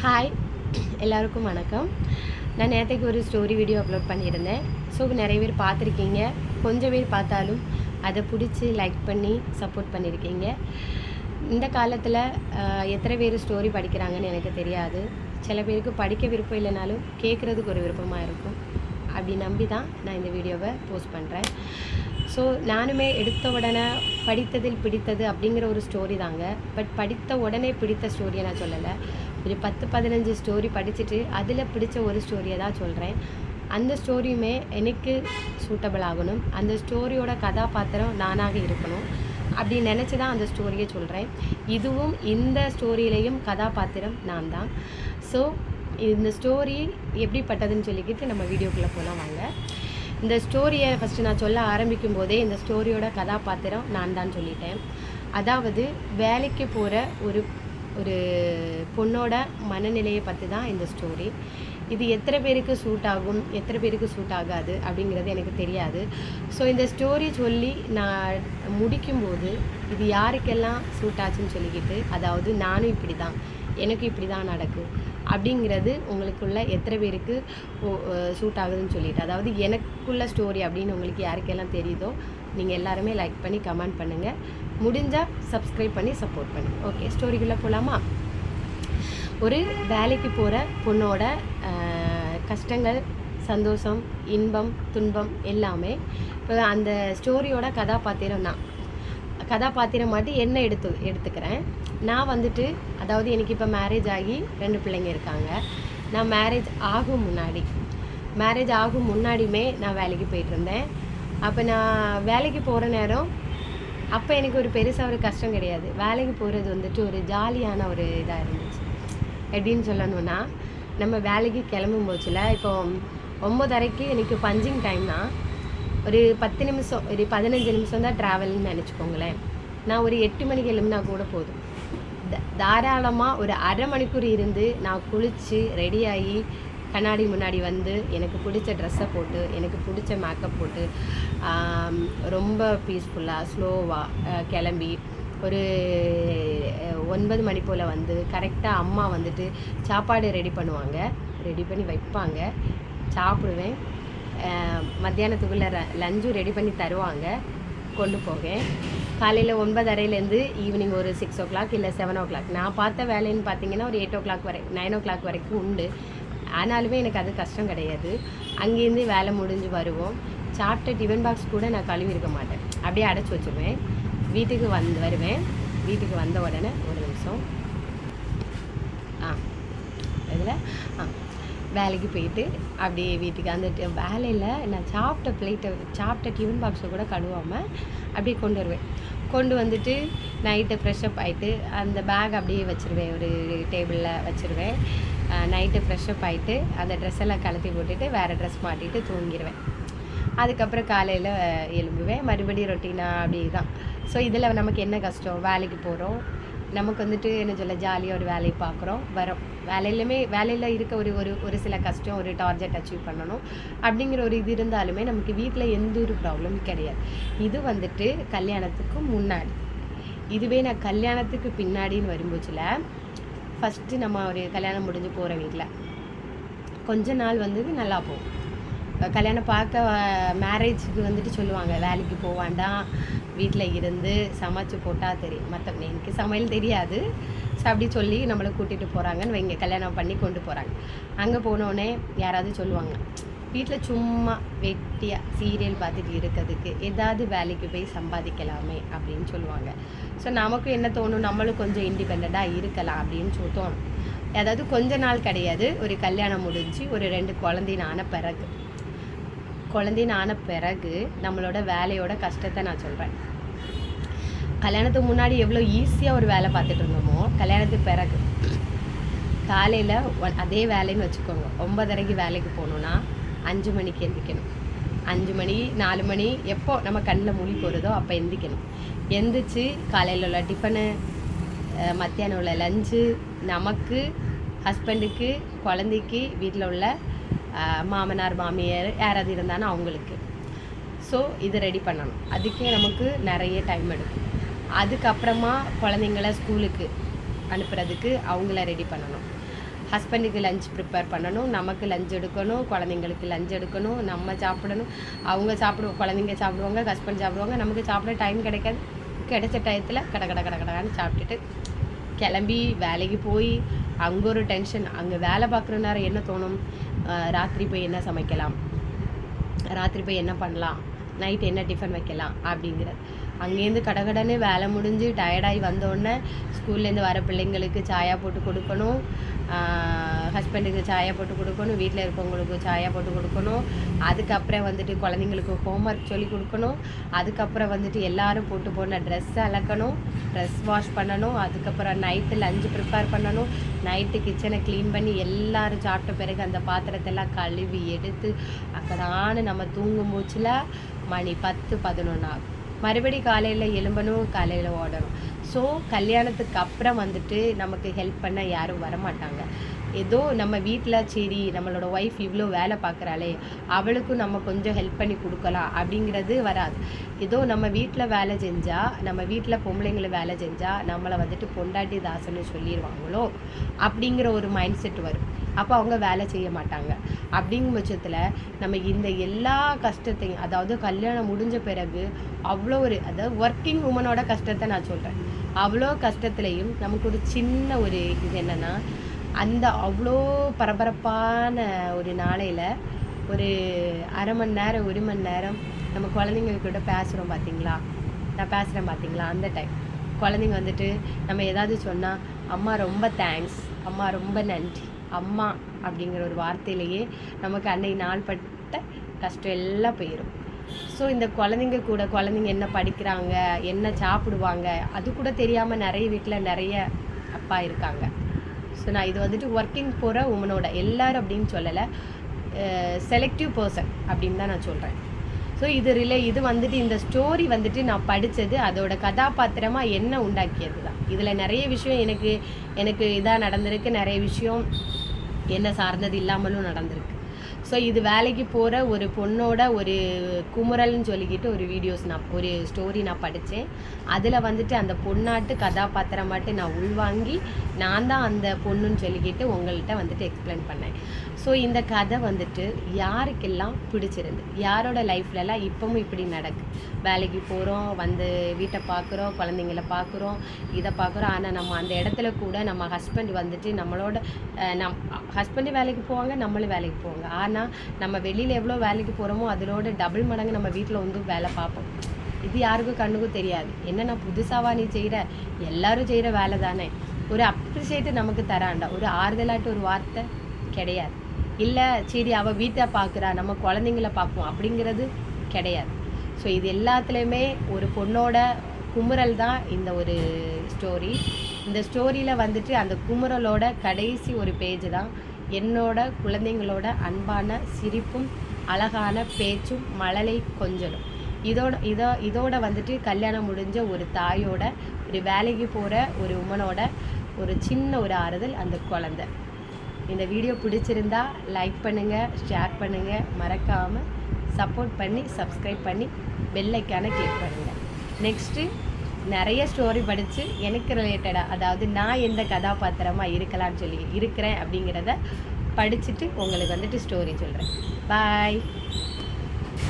Hi எல்லாருக்கும் வணக்கம். நான் நேற்றுக்கு ஒரு ஸ்டோரி வீடியோ அப்லோட் பண்ணியிருந்தேன். ஸோ நிறைய பேர் பார்த்துருக்கீங்க. கொஞ்சம் பேர் பார்த்தாலும் அதை பிடிச்சி லைக் பண்ணி சப்போர்ட் பண்ணியிருக்கீங்க இந்த காலத்தில் எத்தனை பேர் ஸ்டோரி படிக்கிறாங்கன்னு எனக்கு தெரியாது. சில பேருக்கு படிக்க விருப்பம் இல்லைனாலும் கேட்குறதுக்கு ஒரு விருப்பமாக இருக்கும். அப்படி நம்பி தான் நான் இந்த வீடியோவை போஸ்ட் பண்ணுறேன் ஸோ நானுமே எடுத்த உடனே படித்ததில் பிடித்தது அப்படிங்கிற ஒரு ஸ்டோரி தாங்க. பட் படித்த உடனே பிடித்த ஸ்டோரியை நான் சொல்லலை. ஒரு பத்து பதினஞ்சு ஸ்டோரி படிச்சுட்டு அதில் பிடிச்ச ஒரு ஸ்டோரியை தான் சொல்கிறேன் அந்த ஸ்டோரியுமே எனக்கு சூட்டபிள் ஆகணும். அந்த ஸ்டோரியோட கதாபாத்திரம் நானாக இருக்கணும். அப்படி நினச்சி தான் அந்த ஸ்டோரியை சொல்கிறேன் இதுவும் இந்த ஸ்டோரியிலையும் கதாபாத்திரம் நான் தான். ஸோ இந்த ஸ்டோரி எப்படிப்பட்டதுன்னு சொல்லிக்கிட்டு நம்ம வீடியோக்குள்ளே போகலாம் வாங்க. இந்த ஸ்டோரியை ஃபஸ்ட்டு நான் சொல்ல ஆரம்பிக்கும் போதே இந்த ஸ்டோரியோட கதாபாத்திரம் நான் தான் சொல்லிட்டேன். அதாவது வேலைக்கு போகிற ஒரு ஒரு பொண்ணோட மனநிலையை பற்றி தான் இந்த ஸ்டோரி இது எத்தனை பேருக்கு சூட் ஆகும் எத்தனை பேருக்கு சூட் ஆகாது அப்படிங்கிறது எனக்கு தெரியாது. ஸோ இந்த ஸ்டோரி சொல்லி நான் முடிக்கும்போது இது யாருக்கெல்லாம் சூட் ஆச்சுன்னு சொல்லிக்கிட்டு அதாவது நானும் இப்படி தான் எனக்கு இப்படி தான் நடக்கும் அப்படிங்கிறது உங்களுக்குள்ள எத்தனை பேருக்கு சூட் ஆகுதுன்னு சொல்லிட்டு. அதாவது எனக்குள்ள ஸ்டோரி அப்படின்னு உங்களுக்கு யாருக்கெல்லாம் தெரியுதோ நீங்கள் எல்லாருமே லைக் பண்ணி கமெண்ட் பண்ணுங்கள் முடிஞ்சால் சப்ஸ்கிரைப் பண்ணி சப்போர்ட் பண்ணுங்கள் ஓகே ஸ்டோரிக்குள்ளே போகலாமா ஒரு வேலைக்கு போகிற பொண்ணோட கஷ்டங்கள் சந்தோஷம் இன்பம் துன்பம் எல்லாமே இப்போ அந்த ஸ்டோரியோட கதாபாத்திரம் தான் கதாபாத்திரம் மாட்டி என்ன எடுத்து எடுத்துக்கிறேன்? நான் வந்துட்டு அதாவது எனக்கு இப்போ மேரேஜ் ஆகி ரெண்டு பிள்ளைங்க இருக்காங்க. நான் மேரேஜ் ஆகும் முன்னாடி மேரேஜ் ஆகும் முன்னாடியுமே நான் வேலைக்கு போயிட்டுருந்தேன். அப்போ நான் வேலைக்கு போகிற நேரம் அப்போ எனக்கு ஒரு பெருசாக ஒரு கஷ்டம் கிடையாது. வேலைக்கு போகிறது வந்துட்டு ஒரு ஜாலியான ஒரு இதாக இருந்துச்சு. எப்படின்னு சொல்லணும்னா நம்ம வேலைக்கு கிளம்பும் போச்சுல இப்போ ஒம்பதரைக்கு எனக்கு பஞ்சிங் டைம் தான். ஒரு பத்து நிமிஷம் ஒரு பதினஞ்சு நிமிஷம் தான் ட்ராவல்னு நினச்சிக்கோங்களேன். நான் ஒரு எட்டு மணிக்கு எழும்பினா கூட போதும். த- தாராளமாக ஒரு அரை மணிக்கூர் இருந்து நான் குளித்து ரெடியாகி கண்ணாடி முன்னாடி வந்து எனக்கு பிடிச்ச ட்ரெஸ்ஸை போட்டு எனக்கு பிடிச்ச மேக்கப் போட்டு ரொம்ப பீஸ்ஃபுல்லாக ஸ்லோவாக கிளம்பி ஒரு ஒன்பது மணி போல் வந்து கரெக்டாக அம்மா வந்துட்டு சாப்பாடு ரெடி பண்ணுவாங்க. ரெடி பண்ணி வைப்பாங்க. சாப்பிடுவேன். மத்தியானத்துக்குள்ளே மத்தியானத்துக்குள்ளே லஞ்சும் ரெடி பண்ணி தருவாங்க. கொண்டு போவேன் காலையில் ஒன்பதரையிலேருந்து ஈவினிங் ஒரு சிக்ஸ் ஓ கிளாக் இல்லை செவன் ஓ கிளாக் நான் பார்த்த வேலைன்னு பார்த்தீங்கன்னா ஒரு எயிட் ஓ கிளாக் வரை நைன் ஓ கிளாக் வரைக்கும் உண்டு. ஆனாலுமே எனக்கு அது கஷ்டம் கிடையாது. அங்கேருந்து வேலை முடிஞ்சு வருவோம். சாப்பிட்ட டிஃபன் பாக்ஸ் கூட நான் கழுவி இருக்க மாட்டேன். அப்படியே அடைச்சி வச்சுருவேன். வீட்டுக்கு வந்து வருவேன். வீட்டுக்கு வந்த உடனே ஒரு நிமிஷம். ஆ இதில் ஆ. வேலைக்கு போயிட்டு அப்படியே வீட்டுக்கு அந்த வேலையில் நான் சாப்பிட்ட பிளேட்டை சாப்பிட்ட டிஃபன் பாக்ஸை கூட கழுவாமல் அப்படியே கொண்டு வருவேன். கொண்டு வந்துட்டு நைட்டு ஃப்ரெஷ்அப் ஆகிட்டு அந்த பேக் அப்படியே வச்சுருவேன் ஒரு டேபிளில் வச்சுருவேன். நைட்டு ஃப்ரெஷ்அப் ஆகிட்டு அந்த ட்ரெஸ் எல்லாம் கலத்தி போட்டுட்டு வேறு ட்ரெஸ் மாட்டிட்டு தூங்கிடுவேன் அதுக்கப்புறம் காலையில் எழும்புவேன். மறுபடியும் ரொட்டீனாக அப்படி தான். ஸோ இதில் நமக்கு என்ன கஷ்டம்? வேலைக்கு போகிறோம் நமக்கு வந்துட்டு என்ன சொல்ல ஜாலியாக ஒரு வேலையை பார்க்குறோம். வரோம். வேலையிலுமே வேலையில் இருக்க ஒரு ஒரு ஒரு சில கஷ்டம் ஒரு டார்கெட் அச்சீவ் பண்ணணும். அப்படிங்கிற ஒரு இது இருந்தாலுமே நமக்கு வீட்டில் எந்த ஒரு ப்ராப்ளமும் கிடையாது. இது வந்துட்டு கல்யாணத்துக்கு முன்னாடி. இதுவே நான் கல்யாணத்துக்கு பின்னாடின்னு வரும்போச்சில் ஃபஸ்ட்டு நம்ம ஒரு கல்யாணம் முடிஞ்சு போகிற வீட்டில் கொஞ்ச நாள் வந்து நல்லா போகும். கல்யாணம் பார்க்க மேரேஜுக்கு வந்துட்டு சொல்லுவாங்க வேலைக்கு போவாண்டாம் வீட்டில் இருந்து சமைச்சு போட்டால் தெரியும் மற்ற எனக்கு சமையல் தெரியாது. ஸோ அப்படி சொல்லி நம்மளை கூட்டிகிட்டு போகிறாங்கன்னு வைங்க கல்யாணம் பண்ணி கொண்டு போகிறாங்க அங்கே போனோடனே யாராவது சொல்லுவாங்க வீட்டில் சும்மா வெட்டியாக சீரியல் பார்த்துட்டு இருக்கிறதுக்கு ஏதாவது வேலைக்கு போய் சம்பாதிக்கலாமே அப்படின்னு சொல்லுவாங்க. ஸோ நமக்கும் என்ன தோணும்? நம்மளும் கொஞ்சம் இண்டிபெண்ட்டாக இருக்கலாம் அப்படின்னு சொல்லி தோணும். அதாவது கொஞ்ச நாள் கிடையாது ஒரு கல்யாணம் முடிஞ்சு ஒரு ரெண்டு குழந்தைனான பிறகு. குழந்தைன்னு ஆன பிறகு நம்மளோட வேலையோட கஷ்டத்தை நான் சொல்கிறேன் கல்யாணத்துக்கு முன்னாடி எவ்வளோ ஈஸியாக ஒரு வேலை பார்த்துட்டு இருந்தோமோ கல்யாணத்துக்கு பிறகு. காலையில் அதே வேலைன்னு வச்சுக்கோங்க. ஒன்பதரைக்கு வேலைக்கு போகணுன்னா அஞ்சு மணிக்கு எந்திரிக்கணும் அஞ்சு மணி நாலு மணி எப்போ நம்ம கண்ணில் மூடி போகிறதோ அப்போ எந்திரிக்கணும் எந்திரிச்சு காலையில் உள்ள டிஃபனு மத்தியானம் உள்ள லஞ்சு நமக்கு ஹஸ்பண்டுக்கு குழந்தைக்கு வீட்டில் உள்ள மாமனார் மாமியார் யாராவது இருந்தாலும் அவங்களுக்கு. ஸோ இது ரெடி பண்ணணும். அதுக்கே நமக்கு நிறைய டைம் எடுக்கும். அதுக்கப்புறமா குழந்தைங்கள ஸ்கூலுக்கு அனுப்புறதுக்கு அவங்கள ரெடி பண்ணணும். ஹஸ்பண்டுக்கு லஞ்ச் ப்ரிப்பேர் பண்ணணும். நமக்கு லஞ்ச் எடுக்கணும். குழந்தைங்களுக்கு லஞ்ச் எடுக்கணும். நம்ம சாப்பிடணும். அவங்க சாப்பிடுவோம் குழந்தைங்க சாப்பிடுவாங்க ஹஸ்பண்ட் சாப்பிடுவாங்க. நமக்கு சாப்பிட டைம் கிடைக்காது. கிடைச்ச டயத்தில் கட கட கட கடன்னு சாப்பிட்டுட்டு கிளம்பி வேலைக்கு போய் அங்கே ஒரு டென்ஷன் அங்கே வேலை பார்க்குற நேரம் என்ன தோணும்? ராத்திரி போய் என்ன சமைக்கலாம்? ராத்திரி போய் என்ன பண்ணலாம்? நைட் என்ன டிஃபன் வைக்கலாம்? அப்படிங்கிறது அங்கேருந்து கடகடன்னு வேலை முடிஞ்சு டயர்டாகி வந்தோடனே ஸ்கூல்லேருந்து வர பிள்ளைங்களுக்கு சாயா போட்டு கொடுக்கணும். ஹஸ்பண்டுக்கு சாயா போட்டு கொடுக்கணும். வீட்டில் இருக்கவங்களுக்கு சாயா போட்டு கொடுக்கணும். அதுக்கப்புறம் வந்துட்டு குழந்தைங்களுக்கு ஹோம்ஒர்க் சொல்லி கொடுக்கணும். அதுக்கப்புறம் வந்துட்டு எல்லாரும் போட்டு போன ட்ரெஸ் அலக்கணும். ட்ரெஸ் வாஷ் பண்ணணும். அதுக்கப்புறம் நைட்டு லஞ்சு ப்ரிப்பேர் பண்ணணும். நைட்டு கிச்சனை க்ளீன் பண்ணி எல்லோரும் சாப்பிட்ட பிறகு அந்த பாத்திரத்தெல்லாம் கழுவி எடுத்து அக்கடான்னு நம்ம தூங்கும் மூச்சில் மணி பத்து பதினொன்று ஆகும் மறுபடி காலையில் எலும்பணும் காலையில் ஓடணும். ஸோ கல்யாணத்துக்கு அப்புறம் வந்துட்டு நமக்கு ஹெல்ப் பண்ண யாரும் வரமாட்டாங்க. ஏதோ நம்ம வீட்டில் சரி நம்மளோட ஒய்ஃப் இவ்வளோ வேலை பார்க்குறாளே அவளுக்கும் நம்ம கொஞ்சம் ஹெல்ப் பண்ணி கொடுக்கலாம் அப்படிங்கிறது வராது. ஏதோ நம்ம வீட்டில் வேலை செஞ்சால் நம்ம வீட்டில் பொம்பளைங்களை வேலை செஞ்சால் நம்மளை வந்துட்டு பொண்டாட்டி தாசன்னு சொல்லிடுவாங்களோ அப்படிங்கிற ஒரு மைண்ட் செட் வரும். அப்போ அவங்க வேலை செய்ய மாட்டாங்க. அப்படிங்கும் பட்சத்தில் நம்ம இந்த எல்லா கஷ்டத்தையும் அதாவது கல்யாணம் முடிஞ்ச பிறகு அவ்வளோ ஒரு அதாவது ஒர்க்கிங் உமனோட கஷ்டத்தை நான் சொல்கிறேன் அவ்வளோ கஷ்டத்துலேயும் நமக்கு ஒரு சின்ன ஒரு இது என்னென்னா அந்த அவ்வளோ பரபரப்பான ஒரு நாளையில் ஒரு அரை மணி நேரம் ஒரு மணி நேரம் நம்ம குழந்தைங்கக்கிட்ட பேசுகிறோம் பார்த்தீங்களா நான் பேசுகிறேன் பார்த்தீங்களா அந்த டைம் குழந்தைங்க வந்துட்டு நம்ம ஏதாவது சொன்னால் அம்மா ரொம்ப தேங்க்ஸ் அம்மா ரொம்ப நன்றி. அம்மா அப்படிங்கிற ஒரு வார்த்தையிலேயே நமக்கு அன்னைக்கு நாள் பட்ட கஷ்டம் எல்லாம் போயிடும் ஸோ இந்த குழந்தைங்க கூட குழந்தைங்க என்ன படிக்கிறாங்க என்ன சாப்பிடுவாங்க அது கூட தெரியாமல் நிறைய வீட்டில் நிறைய அப்பா இருக்காங்க. ஸோ நான் இது வந்துட்டு ஒர்க்கிங் போகிற உமனோட எல்லாரும் அப்படின்னு சொல்லலை செலக்டிவ் பர்சன் அப்படின்னு தான் நான் சொல்கிறேன் ஸோ இது ரிலே இது வந்துட்டு இந்த ஸ்டோரி வந்துட்டு நான் படித்தது அதோட கதாபாத்திரமாக என்ன உண்டாக்கியது தான் இதில் நிறைய விஷயம் எனக்கு எனக்கு இதாக நடந்திருக்கு நிறைய விஷயம் என்ன சார்ந்தது இல்லாமலும் நடந்திருக்கு. ஸோ இது வேலைக்கு போகிற ஒரு பொண்ணோட ஒரு குமுறல்னு சொல்லிக்கிட்டு ஒரு வீடியோஸ் நான் ஒரு ஸ்டோரி நான் படித்தேன் அதில் வந்துட்டு அந்த பொண்ணாட்டு கதாபாத்திரம் மட்டும் நான் உள்வாங்கி நான் தான் அந்த பொண்ணுன்னு சொல்லிக்கிட்டு உங்கள்கிட்ட வந்துட்டு எக்ஸ்பிளைன் பண்ணேன். ஸோ இந்த கதை வந்துட்டு யாருக்கெல்லாம் பிடிச்சிருந்து யாரோட லைஃப்லலாம் இப்போவும் இப்படி நடக்கு வேலைக்கு போகிறோம் வந்து வீட்டை பார்க்குறோம் குழந்தைங்கள பார்க்குறோம் இதை பார்க்குறோம். ஆனால் நம்ம அந்த இடத்துல கூட நம்ம ஹஸ்பண்ட் வந்துட்டு நம்மளோட நம் ஹஸ்பண்டு வேலைக்கு போவாங்க நம்மளும் வேலைக்கு போவாங்க. ஆனால் நம்ம வெளியில் எவ்வளோ வேலைக்கு போகிறோமோ அதோட டபுள் மடங்கு நம்ம வீட்டில் வந்து வேலை பார்ப்போம். இது யாருக்கும் கண்ணுக்கும் தெரியாது. என்னென்னா புதுசாவா நீ செய்கிற எல்லாரும் செய்கிற வேலை தானே. ஒரு அப்ரிஷியேட்டு நமக்கு தராண்டா ஒரு ஆறுதலாட்டு ஒரு வார்த்தை கிடையாது. இல்லை சரி அவள் வீட்டை பார்க்குறா நம்ம குழந்தைங்கள பார்ப்போம் அப்படிங்கிறது கிடையாது. ஸோ இது எல்லாத்துலேயுமே ஒரு பொண்ணோட குமுறல் தான் இந்த ஒரு ஸ்டோரி இந்த ஸ்டோரியில் வந்துட்டு அந்த குமுறலோட கடைசி ஒரு பேஜ் தான் என்னோட குழந்தைங்களோட அன்பான சிரிப்பும் அழகான பேச்சும் மழலை கொஞ்சலும். இதோட இதோ இதோட வந்துட்டு கல்யாணம் முடிஞ்ச ஒரு தாயோட ஒரு வேலைக்கு போகிற ஒரு உமனோட ஒரு சின்ன ஒரு ஆறுதல் அந்த குழந்தை. இந்த வீடியோ பிடிச்சிருந்தா லைக் பண்ணுங்கள் ஷேர் பண்ணுங்கள் மறக்காமல் சப்போர்ட் பண்ணி சப்ஸ்கிரைப் பண்ணி பெல்லைக்கான கிளிக் பண்ணுங்கள் நெக்ஸ்ட்டு நிறைய ஸ்டோரி படித்து எனக்கு ரிலேட்டடாக அதாவது நான் எந்த கதாபாத்திரமாக இருக்கலாம்னு சொல்லி இருக்கிறேன் அப்படிங்கிறத படிச்சுட்டு உங்களுக்கு வந்துட்டு ஸ்டோரி சொல்கிறேன் பாய்